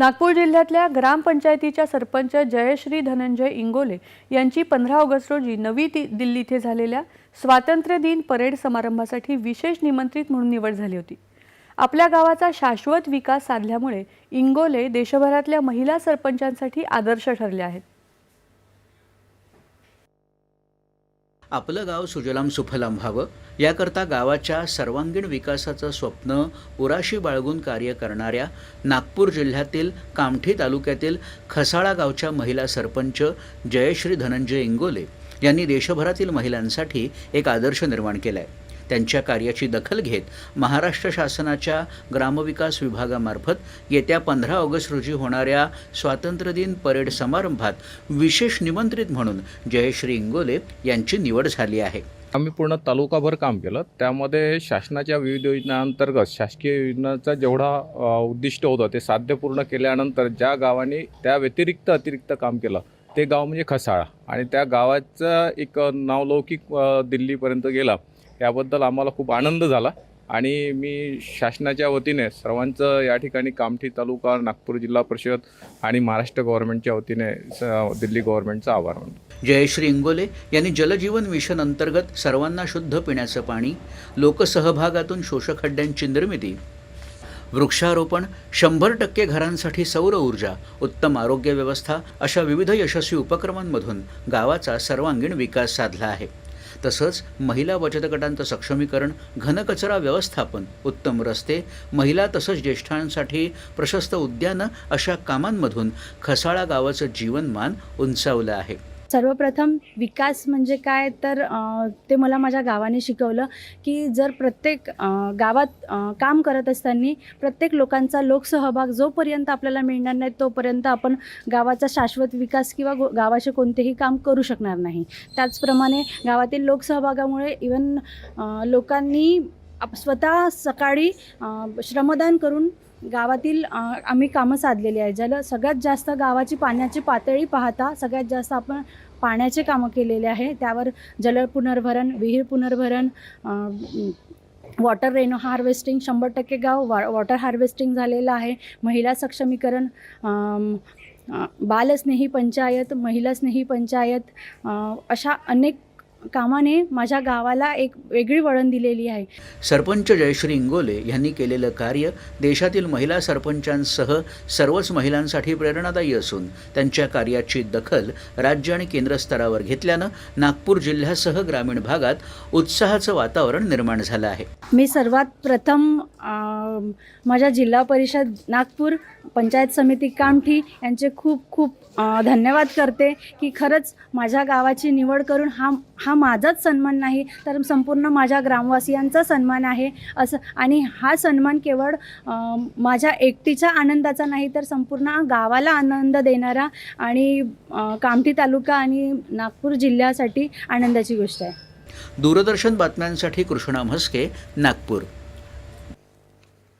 नागपूर जिल्ह्यातल्या ग्रामपंचायतीच्या सरपंच जयश्री धनंजय इंगोले यांची पंधरा ऑगस्ट रोजी नवी ति- दिल्ली इथे झालेल्या स्वातंत्र्य दिन परेड समारंभासाठी विशेष निमंत्रित म्हणून निवड झाली होती. आपल्या गावाचा शाश्वत विकास साधल्यामुळे इंगोले देशभरातल्या महिला सरपंचांसाठी आदर्श ठरले आहेत. आपलं गाव सुजलाम सुफलाम व्हावं. याकरता गावाच्या सर्वांगीण विकासाचं स्वप्न उराशी बाळगून कार्य करणाऱ्या नागपूर जिल्ह्यातील कामठी तालुक्यातील खसाळा गावच्या महिला सरपंच जयश्री धनंजय इंगोले यांनी देशभरातील महिलांसाठी एक आदर्श निर्माण केला आहे त्यांच्या कार्याची दखल घेत महाराष्ट्र शासनाच्या ग्रामविकास विभागामार्फत येत्या पंधरा ऑगस्ट रोजी होणाऱ्या स्वातंत्र्यदिन परेड समारंभात विशेष निमंत्रित म्हणून जयश्री इंगोले यांची निवड झाली आहे. आम्ही पूर्ण तालुकाभर काम केलं. त्यामध्ये शासनाच्या विविध योजनांतर्गत शासकीय योजनाचा जेवढा उद्दिष्ट होतं ते साध्य पूर्ण केल्यानंतर ज्या गावाने त्या व्यतिरिक्त अतिरिक्त काम केलं ते गाव म्हणजे खसाळा. आणि त्या गावाचा एक नावलौकिक दिल्लीपर्यंत गेला. याबद्दल आम्हाला खूप आनंद झाला. आणि मी शासनाच्या वतीने सर्वांचं या ठिकाणी कामठी तालुका नागपूर जिल्हा परिषद आणि महाराष्ट्र गव्हर्नमेंटच्या वतीने दिल्ली गव्हर्नमेंटचा आभार मानतो. जयश्री इंगोले यांनी जलजीवन मिशन अंतर्गत सर्वांना शुद्ध पिण्याचं पाणी लोकसहभागातून शोषखड्ड्यांची निर्मिती वृक्षारोपण शंभर टक्के घरांसाठी सौर ऊर्जा उत्तम आरोग्य व्यवस्था अशा विविध यशस्वी उपक्रमांमधून गावाचा सर्वांगीण विकास साधला आहे. तसंच महिला बचत गटांचं सक्षमीकरण घनकचरा व्यवस्थापन उत्तम रस्ते महिला तसंच ज्येष्ठांसाठी प्रशस्त उद्यानं अशा कामांमधून खसाळा गावाचं जीवनमान उंचावलं आहे. सर्वप्रथम विकास म्हणजे काय? तर ते मला माझ्या गावाने शिकवलं की जर प्रत्येक गावात काम करत असताना प्रत्येक लोकांचा लोकसहभाग जोपर्यंत आपल्याला मिळणार नाही तोपर्यंत आपण गावाचा शाश्वत विकास किंवा गो- गावाचे कोणतेही काम करू शकणार नाही. त्याचप्रमाणे गावातील लोकसहभागामुळे इवन लोकांनी आप स्वतः सकाळी श्रमदान करून गावातील आम्ही कामं साधलेली आहे ज्याला सगळ्यात जास्त गावाची पाण्याची पातळी पाहता सगळ्यात जास्त आपण पाण्याचे कामं केलेले आहे. त्यावर जल पुनर्भरण विहीर पुनर्भरण वॉटर रेनो हार्वेस्टिंग शंभर टक्के गाव वॉ वॉटर हार्वेस्टिंग झालेलं आहे. महिला सक्षमीकरण बालस्नेही पंचायत महिलास्नेही पंचायत अशा अनेक कामाने माझ्या गावाला एक वेगळी वळण दिलेली आहे. सरपंच जयश्री इंगोले यांनी केलेलं कार्य देशातील महिला सरपंचांसह सर्वच महिलांसाठी प्रेरणादायी असून त्यांच्या कार्याची दखल राज्य आणि केंद्र स्तरावर घेतल्यानं नागपूर जिल्ह्यासह ग्रामीण भागात उत्साहाचं वातावरण निर्माण झालं आहे. मी सर्वात प्रथम माझ्या जिल्हा परिषद नागपूर पंचायत समिती कामठी यांचे खूप खूप धन्यवाद करते की खरंच माझ्या गावाची निवड करून हा हा माझाच सन्मान नाही तर संपूर्ण माझ्या ग्रामवासियांचा सन्मान आहे. असं आणि हा सन्मान केवळ माझ्या एकटीच्या आनंदाचा नाही तर संपूर्ण गावाला आनंद देणारा आणि कामठी तालुका आणि नागपूर जिल्ह्यासाठी आनंदाची गोष्ट आहे. दूरदर्शन बातम्यांसाठी कृष्णा म्हस्के नागपूर.